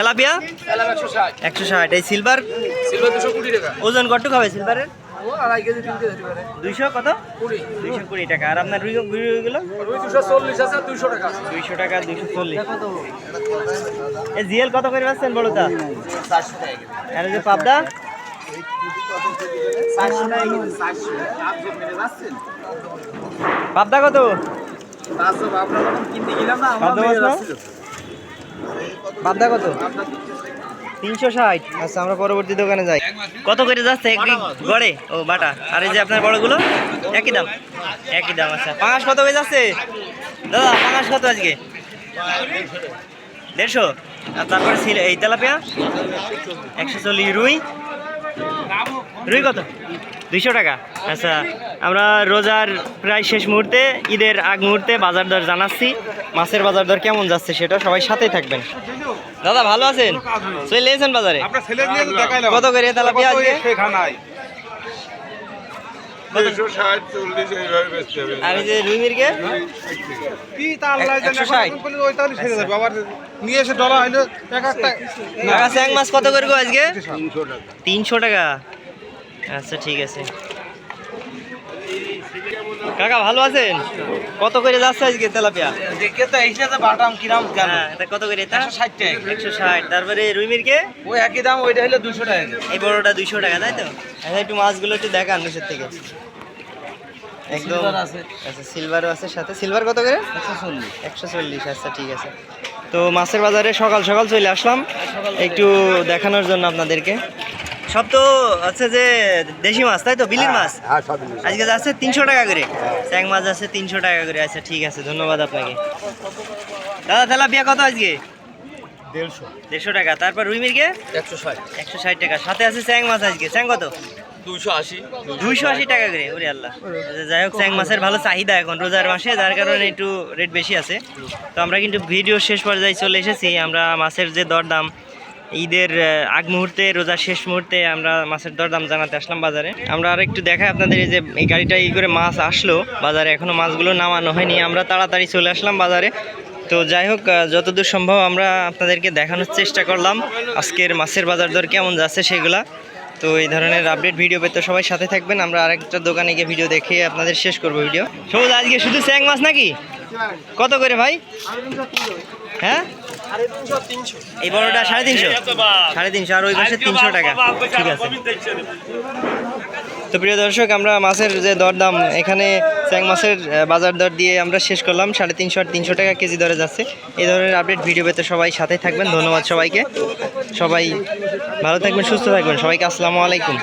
Tilapia? একশো ষাট। এই সিলভার সিলভার দুশো কুড়ি টাকা। ওজন কটুক হবে সিলভারের দুইশো কত? দুইশো কুড়ি টাকা। আর আপনার রুই রুইগুলো? রুই চল্লিশ আছে দুইশো টাকা দুইশো টাকা দুইশো চল্লিশ। এই জিএল কত করে পাচ্ছেন বড়টা চারশো টাকা আর যে পাবদা? পাবদা কত? গেলাম না পাবদা কত? তিনশো ষাট। আচ্ছা আমরা পরবর্তী দোকানে যাই। কত করে যাচ্ছে এক গড়ে? ও, বাটা। আর এই যে আপনার বড়গুলো? একই দাম। একই দাম আচ্ছা। পাঁচ কত হয়ে যাচ্ছে? দাদা পাঁচ কত আজকে? দেড়শো। আর তারপরে ছিল এই তেলাপিয়া? একশো চল্লিশ রুই। রুই কত? দুইশো টাকা। আচ্ছা আমরা রোজার প্রায় শেষ মুহূর্তে ঈদের আগ মুহূর্তে বাজার দর জানাচ্ছি। মাছের বাজার দর কেমন যাচ্ছে সেটা সবাই সাথেই থাকবেন। দাদা ভালো আছেন? চলে এসেছেন বাজারে? কত করে যে কি তাহলে ছেড়ে যাবে আবার নিয়ে এসে ডলা হইল এক একটা কাকা স্যাং মাছ কত করে গো আজকে? তিনশো টাকা। আচ্ছা ঠিক আছে। কাকা ভালো আছেন? কত করে যাচ্ছে আজকে তেলাপিয়া? দেখে তো এই সাথে বাটাম কিরাম কেন? হ্যাঁ এটা কত করে এটা? একশো ষাট টাকা। একশো ষাট। তারপরে রুই মির্গে ওই একই দাম ওইটা হলো দুশো টাকা এই বড়টা দুইশো টাকা তাই তো? আচ্ছা একটু মাছগুলো একটু দেখান নিচের থেকে। একদম আছে। আচ্ছা সিলভারও আছে সাথে। সিলভার কত করে? একশো চল্লিশ। একশো চল্লিশ আচ্ছা ঠিক আছে। তো মাছের বাজারে সকাল সকাল চলে আসলাম। একটু দেখানোর জন্য আপনাদেরকে। সব তো হচ্ছে যে দেশি মাছ তাই তো? বিলির মাছ? আজকে আছে তিনশো টাকা করে। চ্যাং মাছ আছে তিনশো টাকা করে। আচ্ছা ঠিক আছে ধন্যবাদ আপনাকে। দাদা তেলাপিয়া কত আজকে? দেড়শো। দেড়শো টাকা। তারপর রুই মির্গে? একশো ষাট। একশো ষাট টাকা। সাথে আছে চ্যাং মাছ আজকে। চ্যাং কত? দুশো আশি। দুইশো আশি টাকা করে। ওরে আল্লাহ। আচ্ছা, যাই হোক চ্যাং মাছের ভালো চাহিদা এখন রোজার মাসে যার কারণে একটু রেট বেশি আছে। তো আমরা কিন্তু ভিডিও শেষ পর্যায়ে চলে এসেছি। আমরা মাছের যে দরদাম ঈদের আগ মুহূর্তে, রোজার শেষ মুহূর্তে আমরা মাছের দরদাম জানাতে আসলাম বাজারে। আমরা আর একটু দেখাই আপনাদের এই যে এই গাড়িটা এই করে মাছ আসলো। বাজারে এখনও মাছগুলো নামানো হয়নি। আমরা তাড়াতাড়ি চলে আসলাম বাজারে। তো যাই হোক যতদূর সম্ভব আমরা আপনাদেরকে দেখানোর চেষ্টা করলাম। আজকের মাছের বাজার দর কেমন যাচ্ছে সেগুলা। তো এই ধরনের আপডেট ভিডিও পেতে সবাই সাথে থাকবেন। আমরা আরেকটা দোকানে গিয়ে ভিডিও দেখে আপনাদের শেষ করব ভিডিও সবুজ আজকে শুধু চ্যাং মাছ নাকি? কত করে ভাই? হ্যাঁ? এই বড়টা সাড়ে তিনশো। সাড়ে তিনশো আর ওই পাশে তিনশো টাকা। ঠিক আছে। তো প্রিয় দর্শক আমরা মাছের যে দরদাম এখানে চ্যাং মাছের বাজার দর দিয়ে আমরা শেষ করলাম। সাড়ে তিনশো আর তিনশো টাকা কেজি দরে যাচ্ছে। এই ধরনের আপডেট ভিডিও পেতে সবাই সাথে থাকবেন। ধন্যবাদ সবাইকে। সবাই ভালো থাকবেন সুস্থ থাকবেন। সবাইকে আসসালামু আলাইকুম।